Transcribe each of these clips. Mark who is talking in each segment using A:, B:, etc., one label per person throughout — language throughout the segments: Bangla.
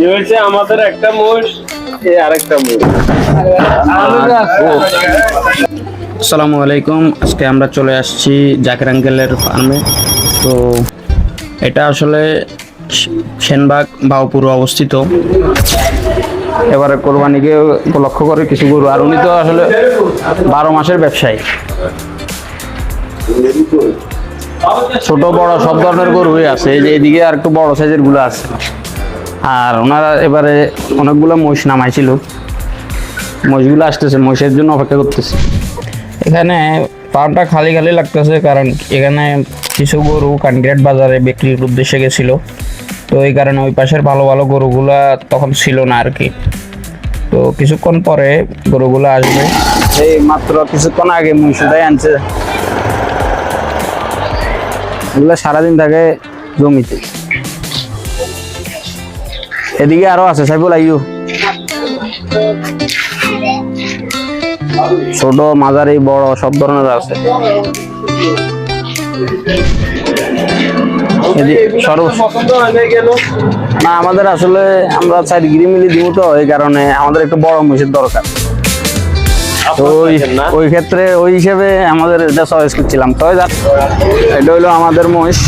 A: হয়েছে আমাদের একটা মোষ এই আরেকটা মোষ।
B: আসসালামু আলাইকুম, আজকে আমরা চলে আসছি জাকির আঙ্কেলের ফার্মে তো এটা আসলে সেনবাগ, বাউপুর অবস্থিত। এবারে কোরবানিকে লক্ষ্য করে কিছু গরু, আর উনি তো আসলে বারো মাসের ব্যবসায়ী। ছোট, বড় সব ধরনের গরুই আছে, এই যে এদিকে আর একটু বড় সাইজেরগুলো আছে। আর ওনারা এবারে অনেকগুলো মহিষ নামাইছিল। মহিষগুলো আসতেছে মহিষের জন্য অপেক্ষা করতেছে। এখানে পাওয়াটা খালি খালি লাগতেছে কারণ এখানে কিছু গরু কানগ্রেট বাজারে বিক্রির উদ্দেশ্যে গেছিল। তো এই কারণে ওই পাশের ভালো ভালো গরুগুলা তখন ছিল না আর কি। তো কিছুক্ষণ পরে গরুগুলো আসবে। এই মাত্র কিছুক্ষণ আগে মুন্সিদাই আনছে। এগুলো সারাদিন থাকে জমিতে। এদিকে আরও আছে সাইফুল আইয়ু। ছোট মাঝারি বড় সব ধরনের আছে।
A: না
B: আমাদের আসলে আমরা চার গিরি মিলি দিব তো এই কারণে আমাদের একটু বড় মহিষের দরকার। তো ওই ওই ক্ষেত্রে ওই হিসেবে আমাদের এটা চয়েস করছিলাম। তো এটা হলো আমাদের মহিষ।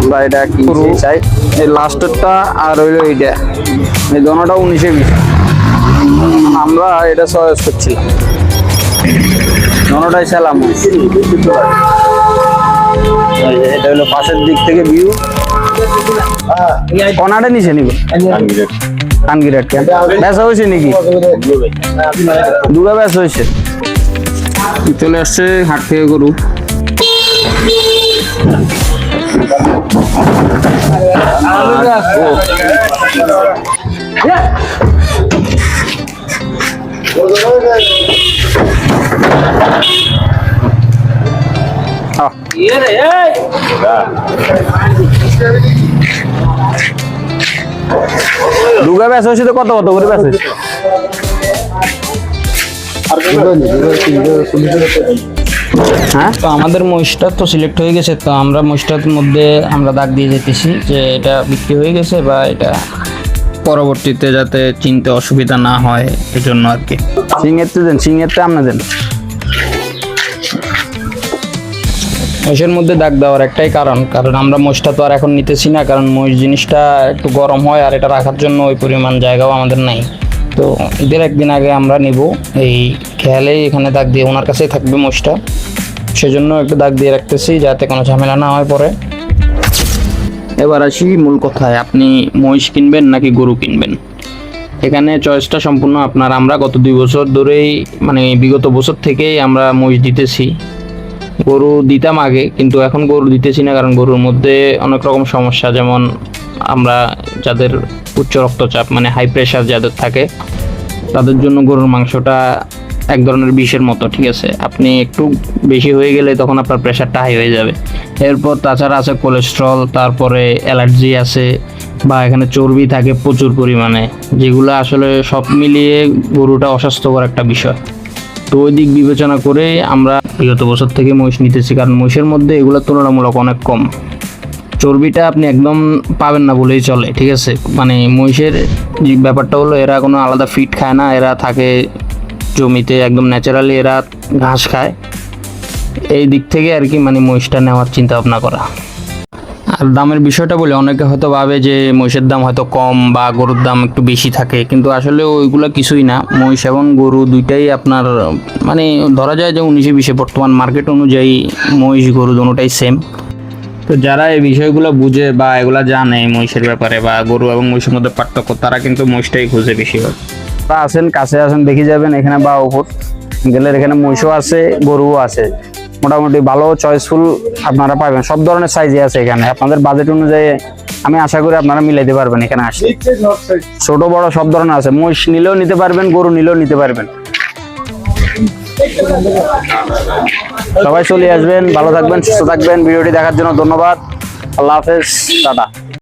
B: আমরা এটা কিনছি চাই এই লাস্টেরটা আর হইল এইটা। এই দোনোটা উনিশে বিশ। আমরা এটা চয়েস করছিলাম। দোনোটাই ছিলাম এটা হলো পাশের দিক থেকে ভিউ কনাটা নিচে নিব। কানগিরাট কেন বেচা হয়েছে নাকি? দুটো ব্যাস হয়েছে। চলে আসছে হাট থেকে গরু। হয়েছে তো কত কত করে হ্যাঁ? তো আমাদের মহিষটা তো সিলেক্ট হয়ে গেছে, তো আমরা মহিষটার মধ্যে আমরা দাগ দিয়ে যেতেছি যে এটা বিক্রি হয়ে গেছে বা এটা পরবর্তীতে যাতে চিনতে অসুবিধা না হয় এজন্য আর কি। সিংয়েরতে দেন সিংয়েরতে আপনি দেন। মহিষের মধ্যে দাগ দেওয়ার একটাই কারণ কারণ আমরা মহিষটা তো আর এখন নিতেছি না কারণ মহিষ জিনিসটা একটু গরম হয় আর এটা রাখার জন্য ওই পরিমাণ জায়গাও আমাদের নাই। তো ঈদের একদিন আগে আমরা নিব এই খেয়ালেই এখানে দাগ দিয়ে ওনার কাছেই থাকবে মহিষটা। সেজন্য একটু দাগ দিয়ে রাখতেছি যাতে কোনো ঝামেলা না হয় পরে। এবার আসি মূল কথায়। আপনি মহিষ কিনবেন নাকি গরু কিনবেন? এখানে চয়েসটা সম্পূর্ণ আপনার। আমরা গত দুই বছর ধরেই মানে বিগত বছর থেকেই আমরা মহিষ দিতেছি। গরু দিতাম আগে, কিন্তু এখন গরু দিতেছি না, কারণ গরুর মধ্যে অনেক রকম সমস্যা। যেমন আমরা যাদের উচ্চ রক্তচাপ মানে হাই প্রেশার যাদের থাকে, তাদের জন্য গরুর মাংসটা এক ধরনের বিষের মতো, ঠিক আছে? আপনি একটু বেশি হয়ে গেলে তখন আপনার প্রেশারটা হাই হয়ে যাবে। এরপর তাছাড়া আছে কোলেস্ট্রল তারপরে অ্যালার্জি আছে, বা এখানে চর্বি থাকে প্রচুর পরিমাণে, যেগুলো আসলে সব মিলিয়ে গরুটা অস্বাস্থ্যকর একটা বিষয়। তো ওই দিক বিবেচনা করে আমরা বিগত বছর থেকে মহিষ নিতেছি, কারণ মহিষের মধ্যে এগুলো তুলনামূলক অনেক কম। চর্বিটা আপনি একদম পাবেন না বলেই চলে, ঠিক আছে? মানে মহিষের ব্যাপারটা হলো, এরা কোনো আলাদা ফিট খায় না, এরা থাকে জমিতে একদম ন্যাচারালি এরা ঘাস খায়। এই দিক থেকে আর কি মানে মহিষটা নেওয়ার চিন্তা ভাবনা করা। আর দামের বিষয়টা বলে, অনেকে হয়তো ভাবে যে মহিষের দাম হয়তো কম বা গরুর দাম একটু বেশি থাকে, কিন্তু আসলে ওইগুলো কিছুই না। মহিষ এবং গরু দুইটাই আপনার মানে ধরা যায় যে উনিশে বিশে বর্তমান মার্কেট অনুযায়ী মহিষ, গরু দুটোটাই সেম তো যারা এই বিষয়গুলো বুঝে বা এগুলা জানে মহিষের ব্যাপারে বা গরু এবং মহিষের মধ্যে পার্থক্য, তারা কিন্তু মহিষটাই খুঁজে বেশিরভাগ আছেন, কাছে আছেন, দেখে যাবেন এখানে বা উপর। গেলে এখানে মহিষও আছে, গরুও আছে। মোটামুটি ভালো চয়েসফুল আপনারা পাবেন। সব ধরনের সাইজে আছে এখানে। আপনাদের বাজেট অনুযায়ী আমি আশা করি আপনারা মিলাইতে পারবেন এখানে আসলে। ছোট, বড় সব ধরনের আছে। মহিষ নিলেও নিতে পারবেন, গরু নিলেও নিতে পারবেন। সবাই চলে আসবেন, ভালো থাকবেন, সুস্থ থাকবেন। ভিডিওটি দেখার জন্য ধন্যবাদ। আল্লাহ হাফেজ, টাটা।